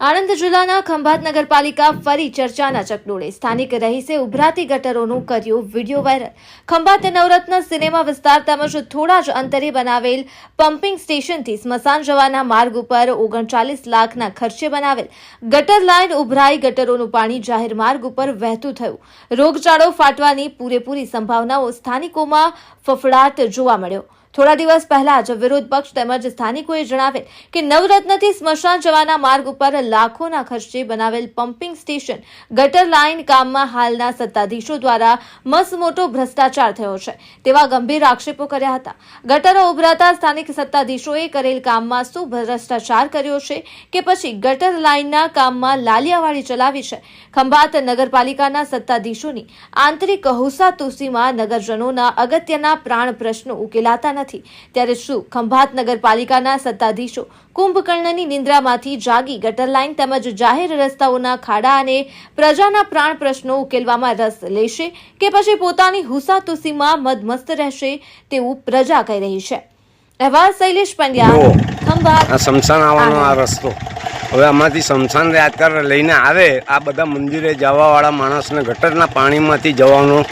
આણંદ જિલ્લાના ખંભાત નગરપાલિકા ફરી ચર્ચાના ચકડોળે. સ્થાનિક રહીશે ઉભરાતી ગટરોનું કર્યું video viral. Khambhat Navratna cinema વિસ્તાર તેમજ થોડા જ અંતરે બનાવેલ પમ્પિંગ સ્ટેશનથી સ્મશાન જવાના માર્ગ ઉપર ઓગણચાલીસ લાખના ખર્ચે બનાવેલ ગટર લાઇન ઉભરાઈ ગટરોનું પાણી જાહેર માર્ગ ઉપર વહેતું થયું. રોગચાળો ફાટવાની પૂરેપૂરી સંભાવનાઓ સ્થાનિકોમાં ફફડાટ જોવા મળ્યો. થોડા દિવસ પહેલા જ વિરોધ પક્ષ તેમજ સ્થાનિકોએ જણાવેલ કે નવરત્નથી સ્મશાન જવાના માર્ગ ઉપર લાખોના ખર્ચે બનાવેલ પમ્પિંગ સ્ટેશન ગટર લાઇન કામમાં હાલના સત્તાધીશો દ્વારા મસમોટો ભ્રષ્ટાચાર થયો છે. તેવા ગંભીર આક્ષેપો કર્યા હતા. ગટરો ઉભરાતા સ્થાનિક સત્તાધીશોએ કરેલ કામમાં શું ભ્રષ્ટાચાર કર્યો છે કે પછી ગટર લાઇનના કામમાં લાલિયાવાડી ચલાવી છે? ખંભાત નગરપાલિકાના સત્તાધીશોની આંતરિક હુસાતુસીમાં નગરજનોના અગત્યના પ્રાણ પ્રશ્નો ઉકેલાતા નથી. ત્યારે શું ખંભાત નગરપાલિકાના સત્તાધીશો કુંભકર્ણની નિંદ્રામાંથી જાગી ગટર લાઇન તેમજ જાહેર રસ્તાઓના ખાડા અને પ્રજાના પ્રાણ પ્રશ્નો ઉકેલવામાં રસ લેશે કે પછી પોતાની હુસાતુસીમાં મદમસ્ત રહેશે તેવું પ્રજા કહી રહી છે. અહેવાલ શૈલેષ પંડ્યા. ખંભાત. આ આવવાનો આ રસ્તો. હવે આમાંથી શમશાન યાત્રા લઈને આવે આ બધા મંદિરે જવાવાળા માણસને ગટરના પાણીમાંથી જવાનો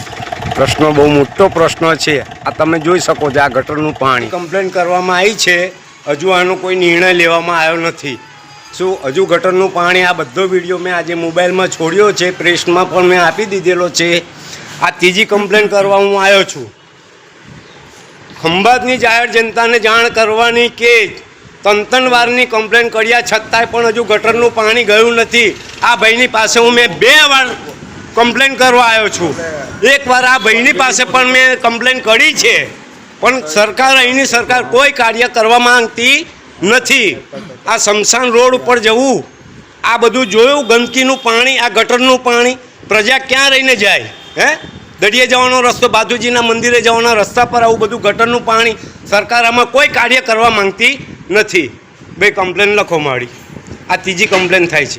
પ્રશ્ન બહુ મોટો પ્રશ્ન છે. આ તમે જોઈ શકો છો આ ગટરનું પાણી. કમ્પ્લેન કરવામાં આવી છે. હજુ આનો કોઈ નિર્ણય લેવામાં આવ્યો નથી. શું હજુ ગટરનું પાણી આ બધો વીડિયો મેં આજે મોબાઈલમાં છોડ્યો છે, પ્રેસમાં પણ મેં આપી દીધેલો છે. આ ત્રીજી કમ્પ્લેન કરવા હું આવ્યો છું. ખંભાતની જાહેર જનતાને જાણ કરવાની કે તંતનવારની કમ્પ્લેન કર્યા છતાંય પણ હજુ ગટરનું પાણી ગયું નથી. આ ભાઈની પાસે હું મેં બે વાર કમ્પ્લેન કરવા આવ્યો છું. એકવાર આ ભાઈની પાસે પણ મેં કમ્પ્લેન કરી છે. પણ સરકાર, અહીંની સરકાર કોઈ કાર્ય કરવા માંગતી નથી. આ શમશાન રોડ ઉપર જવું, આ બધું જોયું, ગંદકીનું પાણી, આ ગટરનું પાણી, પ્રજા ક્યાં રહીને જાય? હે? દરિયે જવાનો રસ્તો, બાજુજીના મંદિરે જવાના રસ્તા પર આવું બધું ગટરનું પાણી સરકાર આમાં કોઈ કાર્ય કરવા માંગતી નથી. ભાઈ કમ્પ્લેન લખો મારી. આ ત્રીજી કમ્પ્લેન થાય છે.